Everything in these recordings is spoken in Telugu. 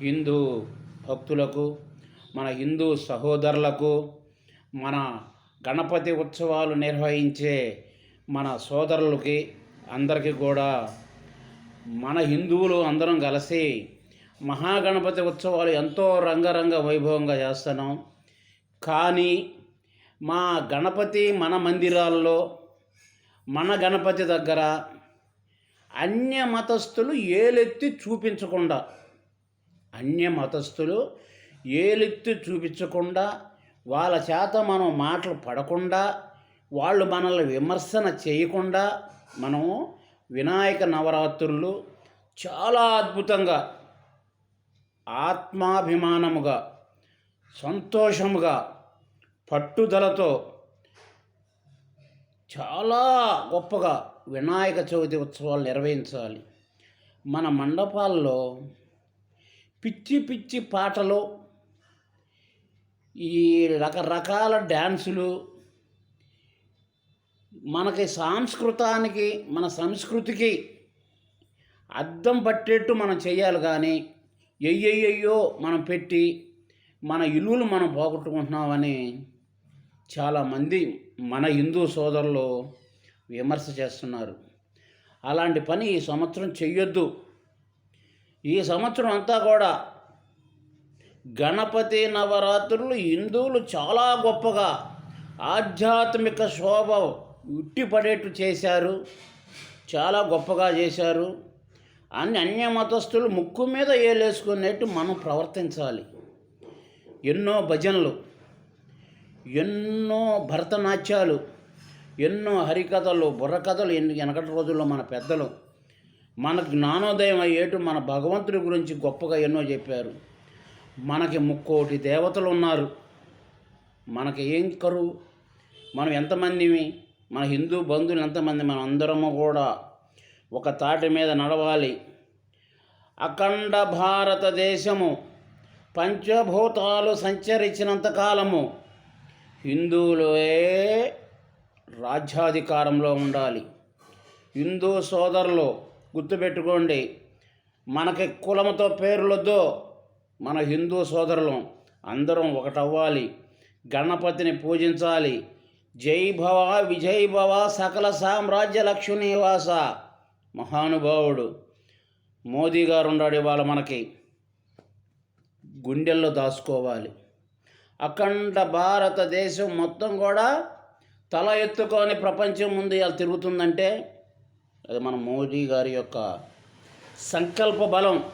హిందూ భక్తులకు మన హిందూ సహోదరులకు మన గణపతి ఉత్సవాలు నిర్వహించే మన సోదరులకి అందరికీ కూడా మన హిందువులు అందరం కలిసి మహాగణపతి ఉత్సవాలు ఎంతో రంగరంగ వైభవంగా చేస్తున్నాం. కానీ మా గణపతి మన మందిరాల్లో మన గణపతి దగ్గర అన్య మతస్థులు ఏలెత్తి చూపించకుండా అన్య మతస్థులు ఏలెత్తి చూపించకుండా వాళ్ళ చేత మనం మాటలు పడకుండా వాళ్ళు మనల్ని విమర్శన చేయకుండా మనము వినాయక నవరాత్రులు చాలా అద్భుతంగా ఆత్మాభిమానముగా సంతోషముగా పట్టుదలతో చాలా గొప్పగా వినాయక చవితి ఉత్సవాలు నిర్వహించాలి. మన మండపాల్లో పిచ్చి పిచ్చి పాటలు ఈ రకరకాల డ్యాన్సులు మనకి సాంస్కృతానికి మన సంస్కృతికి అద్దం పట్టేట్టు మనం చేయాలి కానీ ఎయ్యయ్యో మనం పెట్టి మన ఇల్లులు మనం పోగొట్టుకుంటున్నామని చాలామంది మన హిందూ సోదరులు విమర్శ చేస్తున్నారు. అలాంటి పని ఈ సంవత్సరం చెయ్యొద్దు. ఈ సంవత్సరం అంతా కూడా గణపతి నవరాత్రులు హిందువులు చాలా గొప్పగా ఆధ్యాత్మిక శోభ ఉట్టిపడేట్టు చేశారు. చాలా గొప్పగా చేశారు. అన్ని అన్య మతస్థులు ముక్కు మీద ఏలేసుకునేట్టు మనం ప్రవర్తించాలి. ఎన్నో భజనలు ఎన్నో భరతనాట్యాలు ఎన్నో హరికథలు బుర్రకథలు ఎన్ని వెనకటి రోజుల్లో మన పెద్దలు మన జ్ఞానోదయం అయ్యేటు మన భగవంతుడి గురించి గొప్పగా ఎన్నో చెప్పారు. మనకి ముక్కోటి దేవతలు ఉన్నారు. మనకి ఏం కరువు? మనం ఎంతమందిమి? మన హిందూ బంధువులు ఎంతమంది? మనం అందరము కూడా ఒక తాటి మీద నడవాలి. అఖండ భారతదేశము పంచభూతాలు సంచరించినంత కాలము హిందువులే రాజ్యాధికారంలో ఉండాలి. హిందూ సోదరులు గుర్తుపెట్టుకోండి. మనకి కులముతో పేర్లొద్దు. మన హిందూ సోదరులం అందరం ఒకటవ్వాలి. గణపతిని పూజించాలి. జై భవ విజయ్ భవ సకల సామ్రాజ్య లక్ష్మీనివాస మహానుభావుడు. మోదీ గారు ఉన్నాడు ఇవాళ మనకి. గుండెల్లో దాచుకోవాలి. అఖండ భారతదేశం మొత్తం కూడా తల ఎత్తుకొని ప్రపంచం ముందు ఇలా తిరుగుతుందంటే అది మన మోదీ గారి యొక్క సంకల్ప బలం.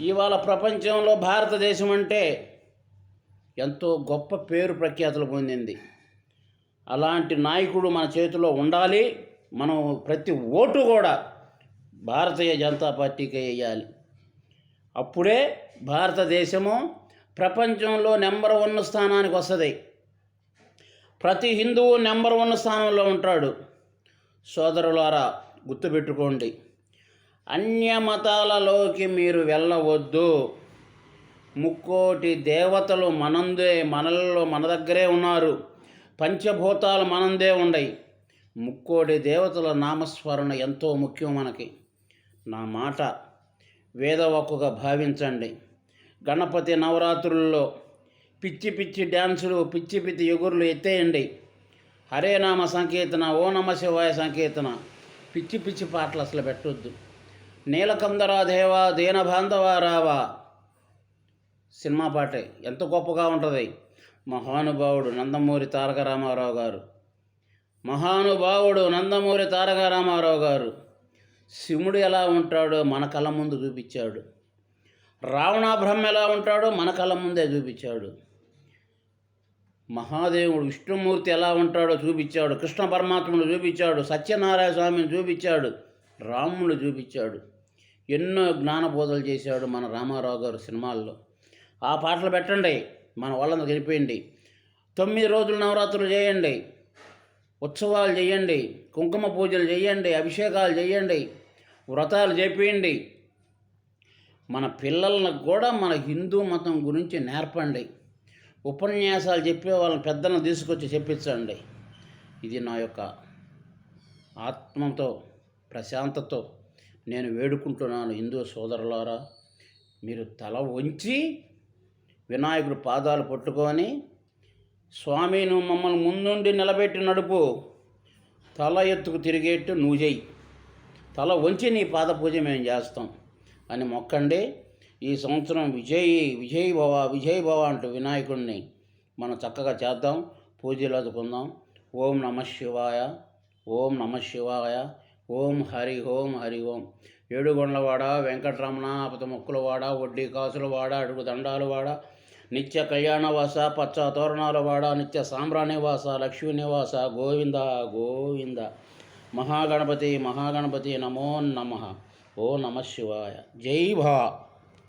ఇవాళ ప్రపంచంలో భారతదేశం అంటే ఎంతో గొప్ప పేరు ప్రఖ్యాతులు పొందింది. అలాంటి నాయకుడు మన చేతిలో ఉండాలి. మనం ప్రతి ఓటు కూడా భారతీయ జనతా పార్టీకి వేయాలి అప్పుడే భారతదేశము ప్రపంచంలో నెంబర్ వన్ స్థానానికి వస్తుంది. ప్రతి హిందువు నెంబర్ వన్ స్థానంలో ఉంటాడు. సోదరులారా గుర్తుపెట్టుకోండి. అన్య మతాలలోకి మీరు వెళ్ళవద్దు. ముక్కోటి దేవతలు మనందే మనల్లో మన దగ్గరే ఉన్నారు. పంచభూతాలు మనందే ఉండయి. ముక్కోటి దేవతల నామస్మరణ ఎంతో ముఖ్యం మనకి. నా మాట వేదవక్కుగా భావించండి. గణపతి నవరాత్రుల్లో పిచ్చి పిచ్చి డ్యాన్సులు పిచ్చి పిచ్చి ఎగురులు ఎత్తేయండి. హరే నామ సంకీర్తన ఓ నమ శివాయ సంకీర్తన. పిచ్చి పిచ్చి పాటలు అసలు పెట్టొద్దు. నీలకందరా దేవా దీనబాంధవా రావా. సినిమా పాటే. ఎంత గొప్పగా ఉంటుంది. మహానుభావుడు నందమూరి తారక రామారావు గారు. మహానుభావుడు నందమూరి తారక రామారావు గారు. శివుడు ఎలా ఉంటాడో మన కళ్ళ ముందు చూపించాడు. రావణ బ్రహ్మ ఎలా ఉంటాడో మన కళ్ళ ముందే చూపించాడు. మహాదేవుడు విష్ణుమూర్తి ఎలా ఉంటాడో చూపించాడు. కృష్ణ పరమాత్ముడు చూపించాడు. సత్యనారాయణ స్వామిని చూపించాడు. రాముడు చూపించాడు. ఎన్నో జ్ఞానబోధలు చేశాడు మన రామారావు గారు సినిమాల్లో. ఆ పాటలు పెట్టండి. మన వాళ్ళందరూ గెలిపేయండి. తొమ్మిది రోజులు నవరాత్రులు చేయండి. ఉత్సవాలు చేయండి. కుంకుమ పూజలు చేయండి. అభిషేకాలు చేయండి. వ్రతాలు చేపియండి. మన పిల్లలను కూడా మన హిందూ మతం గురించి నేర్పండి. ఉపన్యాసాలు చెప్పే వాళ్ళని పెద్దలను తీసుకొచ్చి చెప్పించండి. ఇది నా యొక్క ఆత్మతో ప్రశాంతతో నేను వేడుకుంటున్నాను. హిందూ సోదరులారా మీరు తల వంచి వినాయకుడు పాదాలు పట్టుకొని స్వామి నువ్వు మమ్మల్ని ముందుండి నిలబెట్టి నడుపు. తల ఎత్తుకు తిరిగేట్టు నువ్వు చెయ్యి. తల వంచి నీ పాద పూజ మేము చేస్తాం అని మొక్కండి. ఈ సంవత్సరం విజయ్ విజయ్ భవ విజయ్ భవ అంటూ వినాయకుడిని మనం చక్కగా చేద్దాం పూజలు అదుకుందాం ఓం నమ శివాయ ఓం నమ శివాయ ఓం హరి ఓం హరి ఓం. ఏడుగొండలవాడ వెంకటరమణ అపత మొక్కులవాడ వడ్డీ కాసులవాడ అడుగు దండాలవాడ నిత్య కళ్యాణవాస పచ్చ తోరణాల వాడ నిత్య సాంబ్రాణివాస లక్ష్మీ నివాస గోవింద గోవింద. మహాగణపతి మహాగణపతి నమో నమ. ఓ నమ శివాయ. జై భా